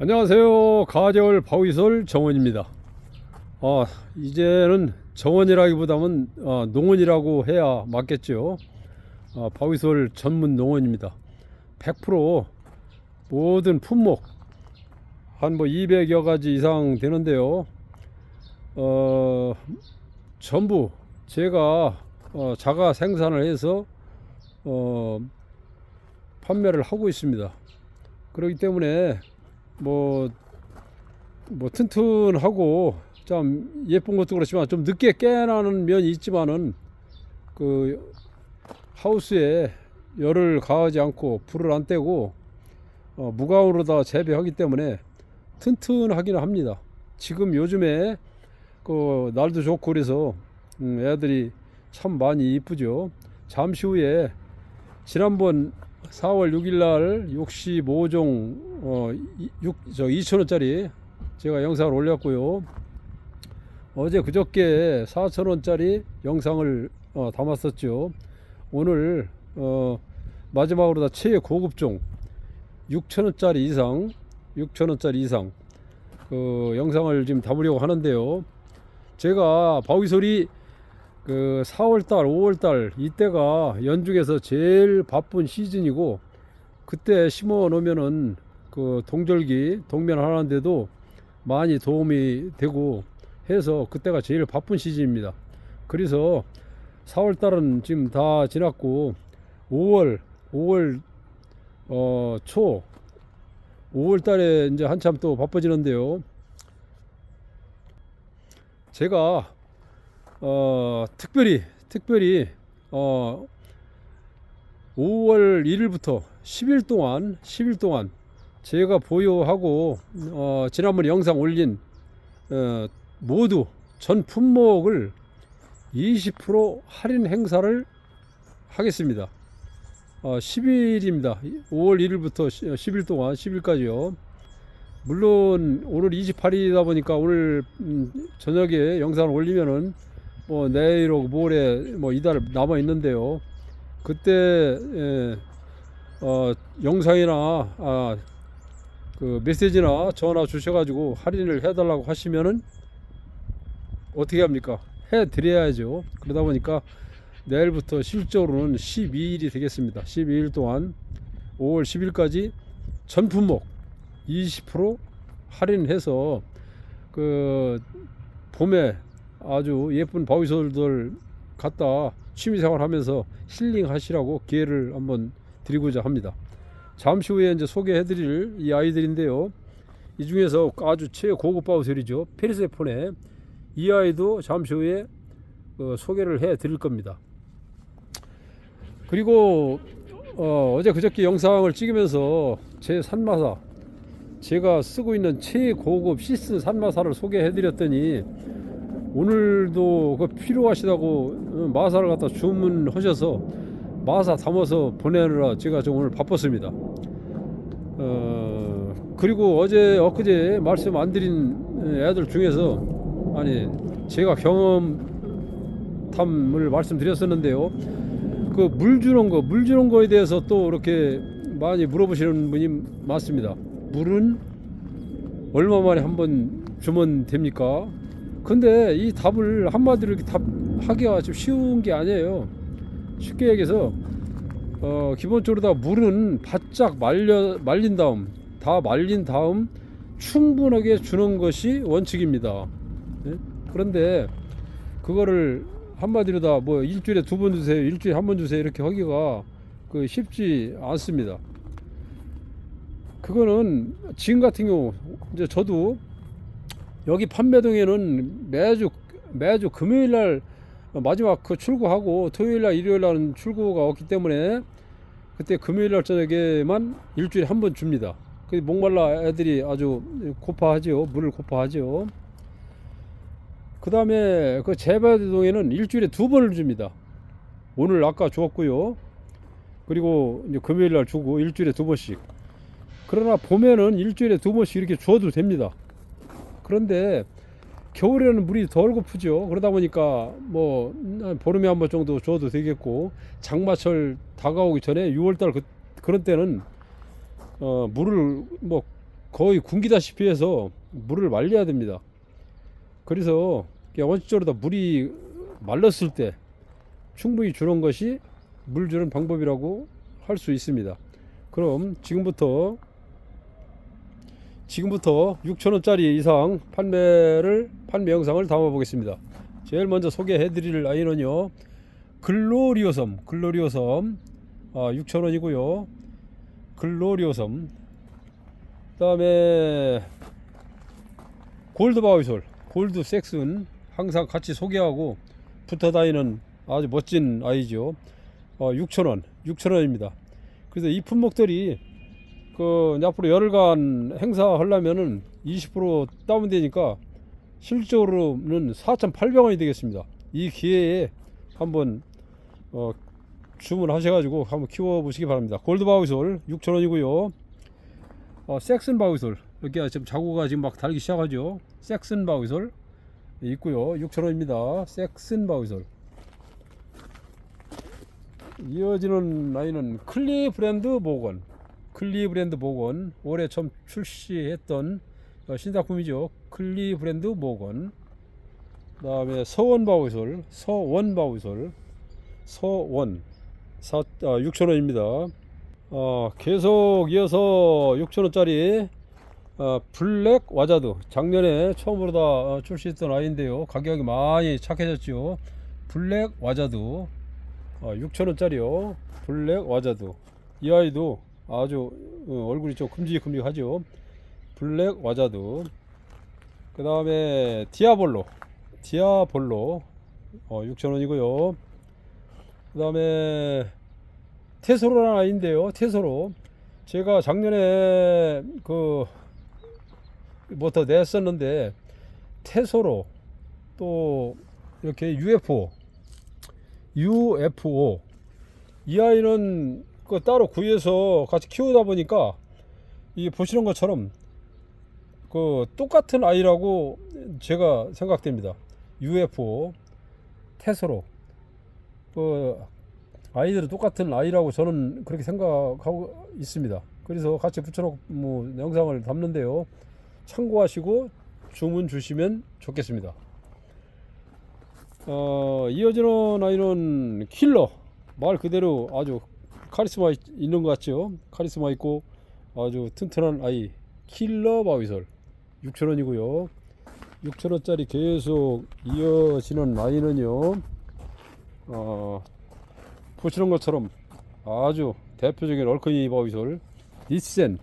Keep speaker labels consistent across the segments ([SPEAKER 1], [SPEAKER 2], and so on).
[SPEAKER 1] 안녕하세요. 가재월 바위솔 정원입니다. 아, 이제는 정원이라기보다는 아, 농원이라고 해야 맞겠죠. 아, 바위솔 전문 농원입니다. 100% 모든 품목 한 뭐 200여 가지 이상 되는데요. 어, 전부 제가 어, 자가 생산을 해서 어, 판매를 하고 있습니다. 그렇기 때문에 뭐, 뭐 튼튼하고 참 예쁜 것도 그렇지만 좀 늦게 깨나는 면이 있지만은 그 하우스에 열을 가하지 않고 불을 안 떼고 어, 무가온으로 다 재배하기 때문에 튼튼하기는 합니다. 지금 요즘에 그 날도 좋고 그래서 음, 애들이 참 많이 이쁘죠. 잠시 후에 지난번 4월 6일 날 65종 어, 6, 저 2,000원짜리 제가 영상을 올렸고요. 어제 그저께 4,000원짜리 영상을 어, 담았었죠. 오늘 어, 마지막으로 다 최고급종 6,000원짜리 이상 6,000원짜리 이상 그 영상을 지금 담으려고 하는데요. 제가 바위소리 그 4월달, 5월달 이때가 연중에서 제일 바쁜 시즌이고 그때 심어 놓으면은 그 동절기 동면 하는데도 많이 도움이 되고 해서 그때가 제일 바쁜 시즌입니다. 그래서 4월 달은 지금 다 지났고 5월, 5월 어, 초 5월 달에 이제 한참 또 바빠지는데요. 제가 어, 특별히 특별히 어, 5월 1일부터 10일 동안 10일 동안 제가 보유하고 어, 지난번에 영상 올린 어, 모두 전 품목을 20% 할인 행사를 하겠습니다. 어, 10일입니다. 5월 1일부터 10일 동안 10일까지요. 물론 오늘 28일이다 보니까 오늘 음, 저녁에 영상을 올리면은 뭐 내일 오고 모레 뭐 이달 남아 있는데요. 그때 예, 어, 영상이나 아, 그 메시지나 전화 주셔가지고 할인을 해달라고 하시면은 어떻게 합니까? 해 드려야죠. 그러다 보니까 내일부터 실적으로는 12일이 되겠습니다. 12일 동안 5월 10일까지 전 품목 20% 할인해서 그 봄에 아주 예쁜 바위솔들 갖다 취미생활 하면서 힐링 하시라고 기회를 한번 드리고자 합니다. 잠시 후에 이제 소개해 드릴 이 아이들인데요. 이 중에서 아주 최고급 바위솔이죠. 페르세폰에 이 아이도 잠시 후에 어, 소개를 해 드릴 겁니다. 그리고 어, 제 그저께 영상을 찍으면서 제 산마사 제가 쓰고 있는 최고급 시스 산마사를 소개해 드렸더니 오늘도 그 필요하시다고 어, 마사를 갖다 주문하셔서 마사 담아서 보내느라 제가 좀 오늘 바빴습니다. 어, 그리고 어제 엊그제 말씀 안 드린 애들 중에서 아니 제가 경험담을 말씀드렸었는데요. 그 물 주는 거, 물 주는 거에 대해서 또 이렇게 많이 물어보시는 분이 많습니다. 물은 얼마 만에 한 번 주면 됩니까? 근데 이 답을 한마디로 이렇게 답하기가 좀 쉬운 게 아니에요. 쉽게 얘기해서 어, 기본적으로 다 물은 바짝 말려 말린 다음 다 말린 다음 충분하게 주는 것이 원칙입니다. 예? 그런데 그거를 한마디로 다 뭐 일주일에 두 번 주세요, 일주일에 한 번 주세요 이렇게 하기가 그 쉽지 않습니다. 그거는 지금 같은 경우 이제 저도 여기 판매동에는 매주 매주 금요일 날 마지막 그 출구하고 토요일 날 일요일 날은 출구가 없기 때문에 그때 금요일 날 저녁에만 일주일에 한 번 줍니다. 그 목말라 애들이 아주 고파하지요. 물을 고파하지요. 그 다음에 그 재배동에는 일주일에 두 번을 줍니다. 오늘 아까 주었고요. 그리고 이제 금요일 날 주고 일주일에 두 번씩. 그러나 봄에는 일주일에 두 번씩 이렇게 줘도 됩니다. 그런데 겨울에는 물이 덜 고프죠. 그러다 보니까 뭐 보름에 한 번 정도 줘도 되겠고 장마철 다가오기 전에 6월달 그, 그런 때는 어, 물을 뭐 거의 굶기다시피 해서 물을 말려야 됩니다. 그래서 원칙적으로 다 물이 말랐을 때 충분히 주는 것이 물 주는 방법이라고 할 수 있습니다. 그럼 지금부터 지금부터 6천원짜리 이상 판매를 판매 영상을 담아 보겠습니다. 제일 먼저 소개해 드릴 아이는요. 글로리오섬 글로리오섬 아, 6천원이고요. 글로리오섬 그다음에 골드 바위솔 골드 섹슨 항상 같이 소개하고 붙어 다니는 아주 멋진 아이죠. 어, 6,000원, 6,000원입니다. 그래서 이 품목들이 그 앞으로 열흘간 행사하려면은 20% 다운되니까 실적으로는 4,800원이 되겠습니다. 이 기회에 한번 어, 주문하셔가지고 한번 키워보시기 바랍니다. 골드바위솔 6,000원이고요. 어, 섹슨 바위솔 이렇게 지금 자구가 지금 막 달기 시작하죠. 섹슨 바위솔 있고요. 6,000원입니다. 섹슨 바위솔. 이어지는 라인은 클리 브랜드 모건. 클리브랜드 모건 올해 처음 출시했던 어, 신작품이죠. 클리브랜드 모건. 그다음에 서원 바위솔, 서원 바위솔, 서원. 4, 아, 6,000원입니다. 어, 계속 이어서 6,000원짜리 어, 블랙 와자드. 작년에 처음으로 다 어, 출시했던 아이인데요. 가격이 많이 착해졌죠. 블랙 와자드. 어, 6천원짜리요. 블랙 와자드. 이 아이도 아주 어, 얼굴이 좀 큼직큼직하죠. 블랙 와자드 그 다음에 디아볼로. 디아볼로. 어, 6천원이고요. 그 다음에 테소로라는 아이인데요. 테소로. 제가 작년에 그 뭐더 냈었는데 태소로 또 이렇게 UFO UFO 이 아이는 그 따로 구해서 같이 키우다 보니까 이 보시는 것처럼 그 똑같은 아이라고 제가 생각됩니다. UFO 태소로 그 아이들은 똑같은 아이라고 저는 그렇게 생각하고 있습니다. 그래서 같이 붙여놓고 뭐 영상을 담는데요. 참고하시고 주문 주시면 좋겠습니다. 어, 이어지는 아이는 킬러 말 그대로 아주 카리스마 있- 있는 것 같죠? 카리스마 있고 아주 튼튼한 아이 킬러 바위솔 6,000원이고요. 6,000원짜리 계속 이어지는 아이는요. 어, 보시는 것처럼 아주 대표적인 얼큰이 바위솔 니센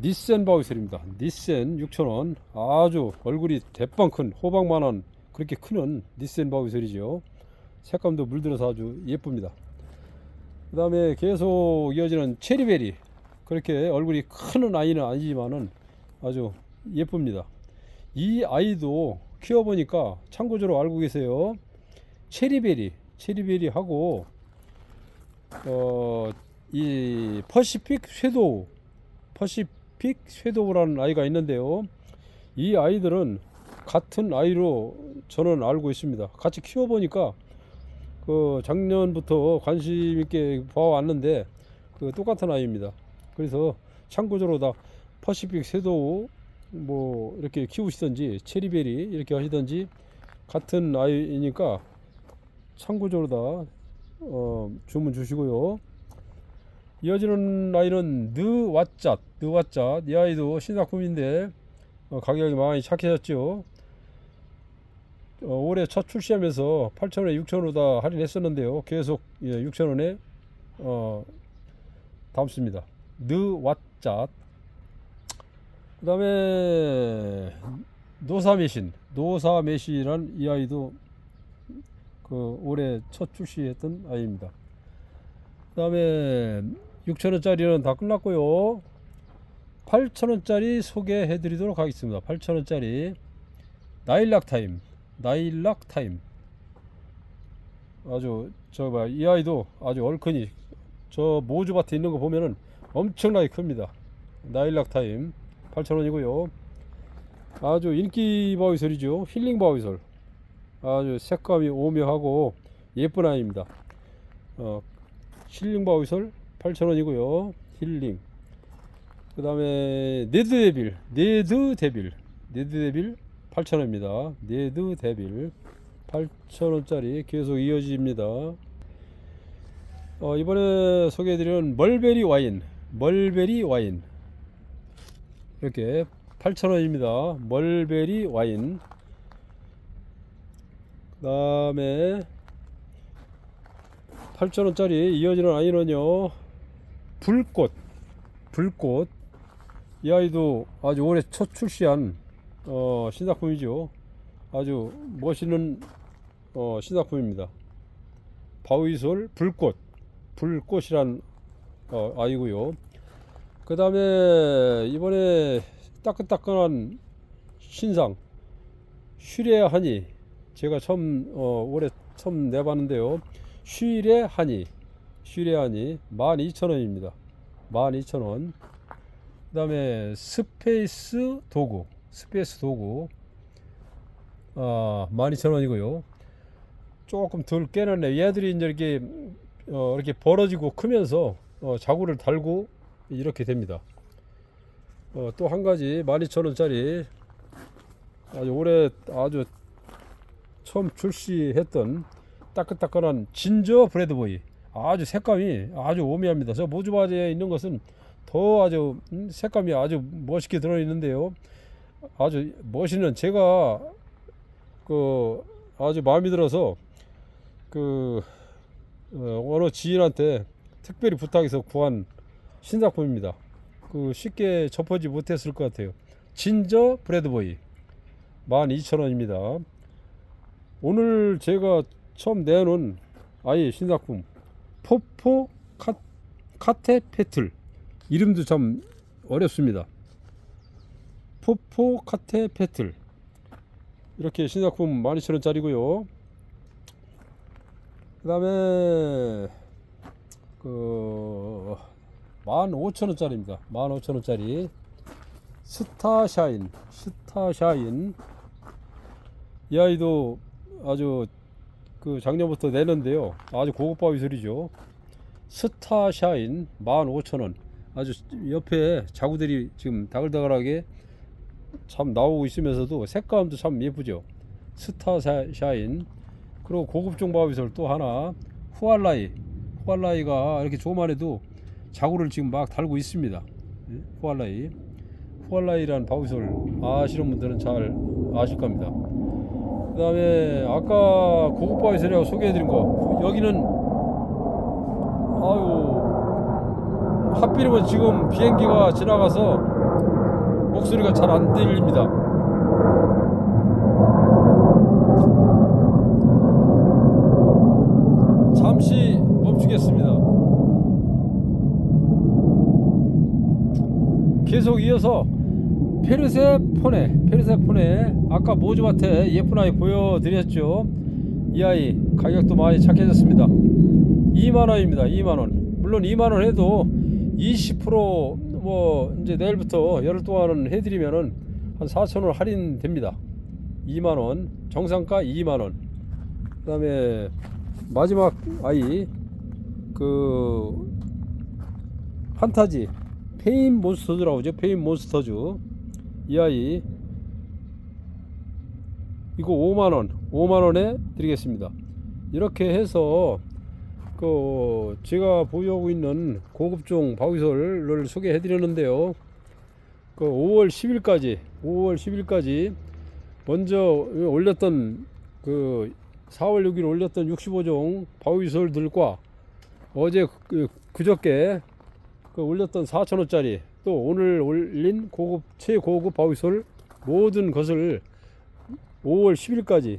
[SPEAKER 1] 니센 바우셀입니다. 니센 6,000원. 아주 얼굴이 대빵 큰 호박만한 그렇게 크는 니센 바우셀이죠. 색감도 물들어서 아주 예쁩니다. 그 다음에 계속 이어지는 체리베리. 그렇게 얼굴이 큰 아이는 아니지만은 아주 예쁩니다. 이 아이도 키워보니까 참고적으로 알고 계세요. 체리베리. 체리베리하고 어, 이 퍼시픽 쇄도 퍼시픽 쇄도우라는 아이가 있는데요. 이 아이들은 같은 아이로 저는 알고 있습니다. 같이 키워보니까 그 작년부터 관심 있게 봐왔는데 그 똑같은 아이입니다. 그래서 참고적으로 다 퍼시픽 쇄도우 뭐 이렇게 키우시던지 체리베리 이렇게 하시던지 같은 아이니까 참고적으로 다 어, 주문 주시고요. 이어지는 아이는 느왓잣 느왓잣 이 아이도 신작품인데 어, 가격이 많이 착해졌죠 어, 올해 첫 출시하면서 8,000원에 6,000원으로 다 할인했었는데요. 계속 예, 6,000원에 어, 담습니다. 느왓잣. 그 다음에 노사메신. 노사메시란 이 아이도 그 올해 첫 출시했던 아이입니다. 그 다음에 6천원짜리는 다 끝났고요. 8천원짜리 소개해 드리도록 하겠습니다. 8천원짜리. 나일락 타임 나일락 타임. 아주 저 봐 이 아이도 아주 얼큰이 저 모주밭에 있는 거 보면은 엄청나게 큽니다. 나일락 타임. 8천원이고요. 아주 인기 바위솔이죠. 힐링 바위솔 아주 색감이 오묘하고 예쁜 아이입니다. 어, 힐링 바위솔 8,000원이고요. 힐링. 그 다음에 네드 데빌 네드 데빌. 네드 데빌 8,000원입니다. 네드 데빌 8,000원짜리 계속 이어집니다. 어, 이번에 소개해드리는 멀베리 와인 멀베리 와인. 이렇게 8,000원입니다. 멀베리 와인. 그 다음에 8,000원짜리 이어지는 아이는요 불꽃 불꽃. 이 아이도 아주 올해 첫 출시한 어, 신작품이죠. 아주 멋있는 어, 신작품입니다. 바위솔 불꽃 불꽃이란 어, 아이고요. 그 다음에 이번에 따끈따끈한 신상 슈레 하니. 제가 처음 어, 올해 처음 내봤는데요. 슈레 하니 슈레 하니 12,000원입니다. 12,000원. 그 다음에 스페이스 도구 스페이스 도구. 아 12,000원이고요. 조금 덜 깨놨네. 얘들이 이제 이렇게 어, 이렇게 벌어지고 크면서 어, 자구를 달고 이렇게 됩니다. 어, 또 한 가지 12,000원짜리. 아주 올해 아주 처음 출시했던 따끈따끈한 진저 브레드보이. 아주 색감이 아주 오묘합니다. 저 모주바지에 있는 것은 더 아주 음, 색감이 아주 멋있게 들어 있는데요. 아주 멋있는 제가 그 아주 마음에 들어서 그 어, 어느 지인한테 특별히 부탁해서 구한 신작품입니다. 그 쉽게 접하지 못했을 것 같아요. 진저 브레드보이 12,000원입니다. 오늘 제가 처음 내놓은 아예 신작품 포포 카, 카테 페틀 이름도 참 어렵습니다. 포포 카테 페틀 이렇게 신작품 12,000원짜리고요. 그 다음에 그 15,000원짜리입니다. 15,000원짜리 스타샤인 스타샤인 이 아이도 아주 그 작년부터 내는데요. 아주 고급 바 위술이죠. 스타샤인 15,000원. 아주 옆에 자구들이 지금 다글다글하게 참 나오고 있으면서도 색감도 참 예쁘죠. 스타 샤인. 그리고 고급 종 바위솔 또 하나 후알라이. 후알라이가 이렇게 조만 해도 자구를 지금 막 달고 있습니다. 예, 후알라이. 후알라이라는 바위솔 아시는 분들은 잘 아실 겁니다. 그 다음에 아까 고급 바위설이라고 소개해드린 거 여기는 아유 하필이면 지금 비행기가 지나가서 목소리가 잘 안 들립니다. 잠시 멈추겠습니다. 계속 이어서 페르세포네 페르세포네 아까 모주밭에 예쁜 아이 보여드렸죠? 이 아이 가격도 많이 착해졌습니다. 2만 원입니다 2만 원. 물론 2만 원 해도 20% 뭐 이제 내일부터 열흘 동안은 해드리면은 한 4천 원 할인 됩니다. 2만 원 정상가 2만 원. 그 다음에 마지막 아이 그 판타지 페인 몬스터즈라고 하죠. 페인 몬스터즈. 이 아이 이거 5만 원 5만 원에 드리겠습니다. 이렇게 해서 그 제가 보유하고 있는 고급종 바위솔을 소개해 드렸는데요. 그 5월 10일까지 5월 10일까지 먼저 올렸던 그 4월 6일 올렸던 65종 바위솔들과 어제 그, 그저께 그 올렸던 4천원짜리 또 오늘 올린 고급 최고급 바위솔 모든 것을 5월 10일까지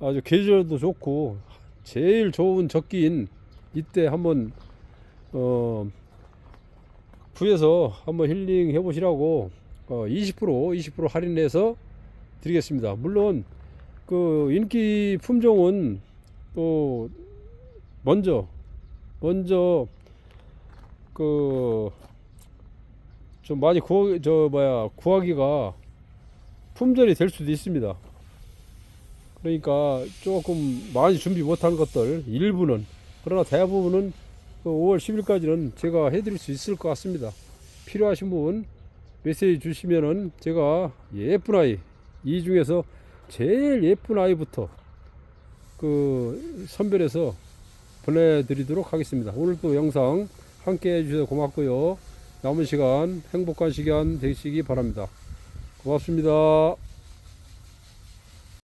[SPEAKER 1] 아주 계절도 좋고 제일 좋은 적기인 이때 한번 어 구해서 한번 힐링 해보시라고 어20% 20% 할인해서 드리겠습니다. 물론 그 인기 품종은 또 먼저 먼저 그 좀 많이 구하 저 뭐야 구하기가 품절이 될 수도 있습니다. 그러니까 조금 많이 준비 못한 것들 일부는 그러나 대부분은 그 5월 10일까지는 제가 해드릴 수 있을 것 같습니다. 필요하신 분 메시지 주시면은 제가 예쁜 아이 이 중에서 제일 예쁜 아이부터 그 선별해서 보내드리도록 하겠습니다. 오늘도 영상 함께 해주셔서 고맙고요. 남은 시간 행복한 시간 되시기 바랍니다. 고맙습니다.